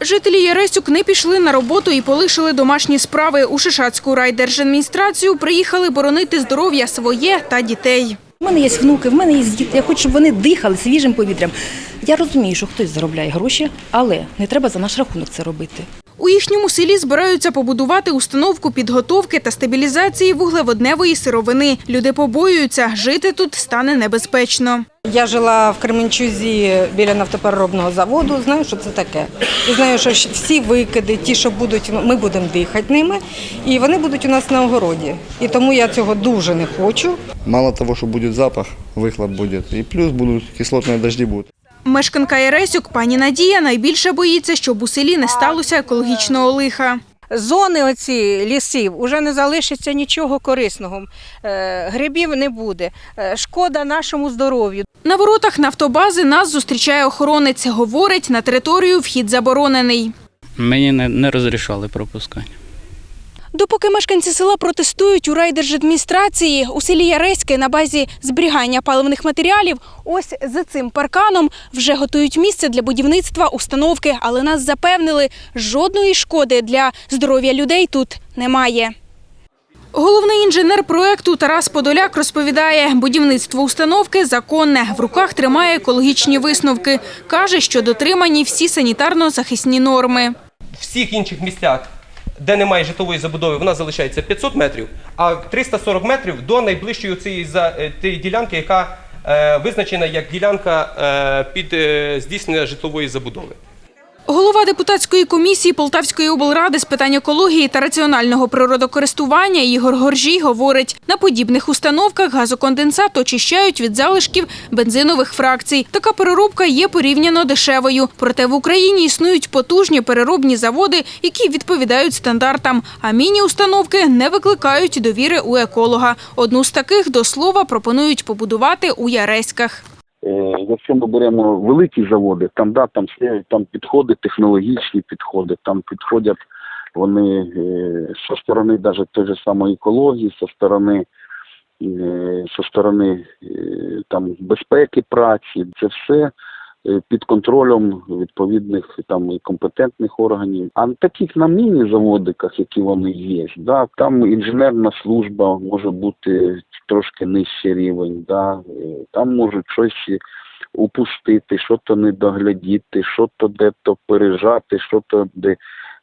Жителі Яресюк не пішли на роботу і полишили домашні справи. У Шишацьку райдержадміністрацію приїхали боронити здоров'я своє та дітей. У мене є внуки, в мене є діти. Я хочу, щоб вони дихали свіжим повітрям. Я розумію, що хтось заробляє гроші, але не треба за наш рахунок це робити. У їхньому селі збираються побудувати установку підготовки та стабілізації вуглеводневої сировини. Люди побоюються, жити тут стане небезпечно. Я жила в Кременчузі біля нафтопереробного заводу. Знаю, що це таке. І знаю, що всі викиди, ті, що будуть, ми будемо дихати ними, і вони будуть у нас на огороді. І тому я цього дуже не хочу. Мало того, что будет запах, выхлоп будет, и плюс будут кислотные дожди будут. Мешканка Яресюк пані Надія найбільше боїться, щоб у селі не сталося екологічного лиха. зони оці лісів уже не залишиться нічого корисного. Е, Грибів не буде. Е, Шкода нашому здоров'ю. На воротах нафтобази нас зустрічає охоронець. Говорить, на територію вхід заборонений. Мені не, не розрішали пропускати. Допоки мешканці села протестують у райдержадміністрації, у селі Яреське на базі зберігання паливних матеріалів, ось за цим парканом вже готують місце для будівництва установки, але нас запевнили, жодної шкоди для здоров'я людей тут немає. Головний інженер проекту Тарас Подоляк розповідає, будівництво установки законне. В руках тримає екологічні висновки. Каже, що дотримані всі санітарно-захисні норми. В всіх інших місцях, де немає житлової забудови, вона залишається 500 метрів, а 340 метрів до найближчої цієї за е, тієї ділянки, яка е, визначена як ділянка е, під е, здійснення житлової забудови. Голова депутатської комісії Полтавської облради з питань екології та раціонального природокористування Ігор Горжій говорить, на подібних установках газоконденсат очищають від залишків бензинових фракцій. Така переробка є порівняно дешевою. Проте в Україні існують потужні переробні заводи, які відповідають стандартам. А міні-установки не викликають довіри у еколога. Одну з таких до слова пропонують побудувати у Яреськах. Е, Якщо ми беремо великі заводи, там да, там стоять там підходи, технологічні підходи, там підходять вони е, зі сторони навіть той же самої екології, зі сторони, е, зі сторони е, там безпеки праці, це все е, під контролем відповідних там і компетентних органів. А таких на міні-заводиках, які вони є, да, там інженерна служба може бути трошки нижчий рівень, да, е, там можуть щось упустити, що то не доглядіти, що то де-то пережати, що то де.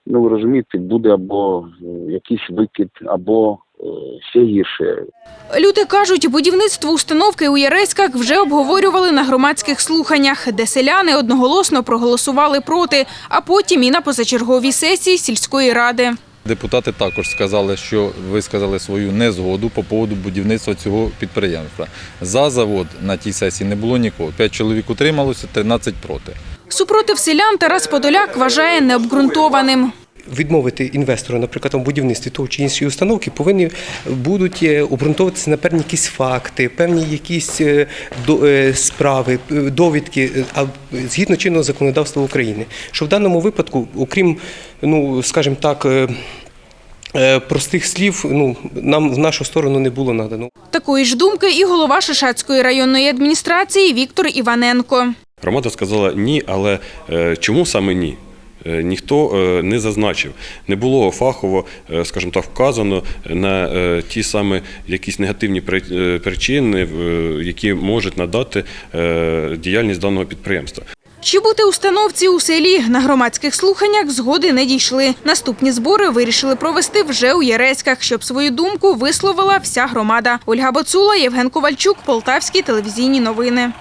Ну, ви розумієте, буде або е, якийсь викид, або е, ще гірше. Люди кажуть, будівництво установки у Яреськах вже обговорювали на громадських слуханнях, де селяни одноголосно проголосували проти, а потім і на позачерговій сесії сільської ради. Депутати також сказали, що висказали свою незгоду по поводу будівництва цього підприємства. За завод на тій сесії не було нікого. П'ять чоловік утрималося, 13 проти. Супротив селян Тарас Подоляк вважає необґрунтованим. відмовити інвестору, наприклад, у будівництві того чи іншої установки, повинні будуть е, обґрунтовуватися на певні якісь факти, певні якісь е, е, справи, довідки, а згідно чинного законодавства України. Що в даному випадку, окрім, ну скажімо так. Простих слів ну нам в нашу сторону не було надано. Такої ж думки і голова Шишацької районної адміністрації Віктор Іваненко. Громада сказала ні, але е, чому саме ні? Е, Ніхто е, не зазначив, не було фахово, скажімо так, вказано на ті саме якісь негативні причини, які можуть надати діяльність даного підприємства. Чи бути установці у селі на громадських слуханнях згоди не дійшли. Наступні збори вирішили провести вже у Яреськах, щоб свою думку висловила вся громада. Ольга Боцула, Євген Ковальчук, Полтавські телевізійні новини.